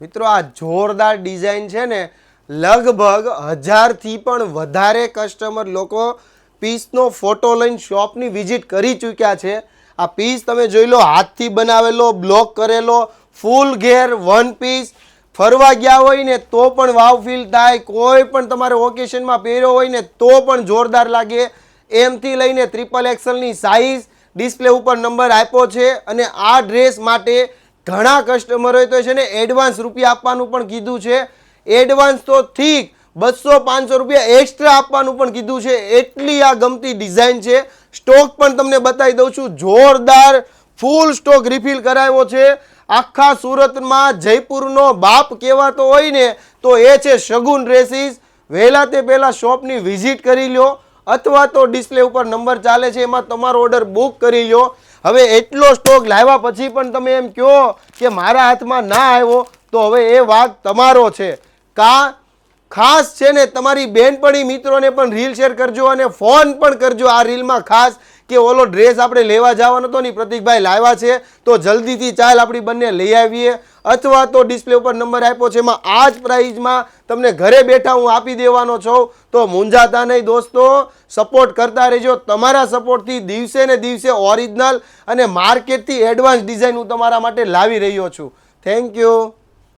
મિત્રો, આ જોરદાર ડિઝાઇન છે ને, લગભગ હજારથી પણ વધારે કસ્ટમર લોકો પીસનો ફોટો લઈને શોપની વિઝિટ કરી ચૂક્યા છે. આ પીસ તમે જોઈ લો, હાથથી બનાવેલો બ્લોક કરેલો ફૂલ ઘેર વન પીસ ફરવા ગયા હોય ને તો પણ વાવ ફીલ થાય. કોઈ પણ તમારે ઓકેશનમાં પહેર્યો હોય ને તો પણ જોરદાર લાગે. એમથી લઈને ત્રિપલ એક્સલની સાઇઝ ડિસ્પ્લે ઉપર નંબર આપ્યો છે અને આ ડ્રેસ માટે ઘણા કસ્ટમરોએ તો છે ને એડવાન્સ રૂપિયા આપવાનું પણ કીધું છે. એડવાન્સ તો ઠીક, બસો પાંચસો રૂપિયા એક્સ્ટ્રા આપવાનું પણ કીધું છે. એટલી આ ગમતી ડિઝાઇન છે. સ્ટોક પણ તમને બતાવી દઉં છું. જોરદાર ફૂલ સ્ટોક રિફિલ કરાવ્યો છે. આખા સુરતમાં જયપુરનો બાપ કહેવાતો હોય ને, તો એ છે શગુન ડ્રેસીસ વહેલા તે પહેલાં શોપની વિઝિટ કરી લો અથવા તો ડિસ્પ્લે ઉપર નંબર ચાલે છે, એમાં તમારો ઓર્ડર બુક કરી લ્યો. હવે એટલો સ્ટોક લાવ્યા પછી પણ તમે એમ કહો કે મારા હાથમાં ના આવ્યો, તો હવે એ વાઘ તમારો છે. કા ખાસ છે ને તમારી બેનપણી મિત્રોને પણ રીલ શેર કરજો અને ફોન પણ કરજો આ રીલમાં ખાસ કે ઓલો ડ્રેસ આપણે લેવા જવાનો હતો ને પ્રતિકભાઈ લાવ્યા છે, તો જલ્દીથી ચાલ આપણી બંને લઈ આવીએ. અથવા તો ડિસ્પ્લે ઉપર નંબર આપ્યો છે, એમાં આ જ પ્રાઇઝમાં તમને ઘરે બેઠા હું આપી દેવાનો છું, તો મૂંઝાતા નહીં દોસ્તો. સપોર્ટ કરતા રહેજો. તમારા સપોર્ટથી દિવસે ને દિવસે ઓરિજિનલ અને માર્કેટથી એડવાન્સ ડિઝાઇન હું તમારા માટે લાવી રહ્યો છું. Thank you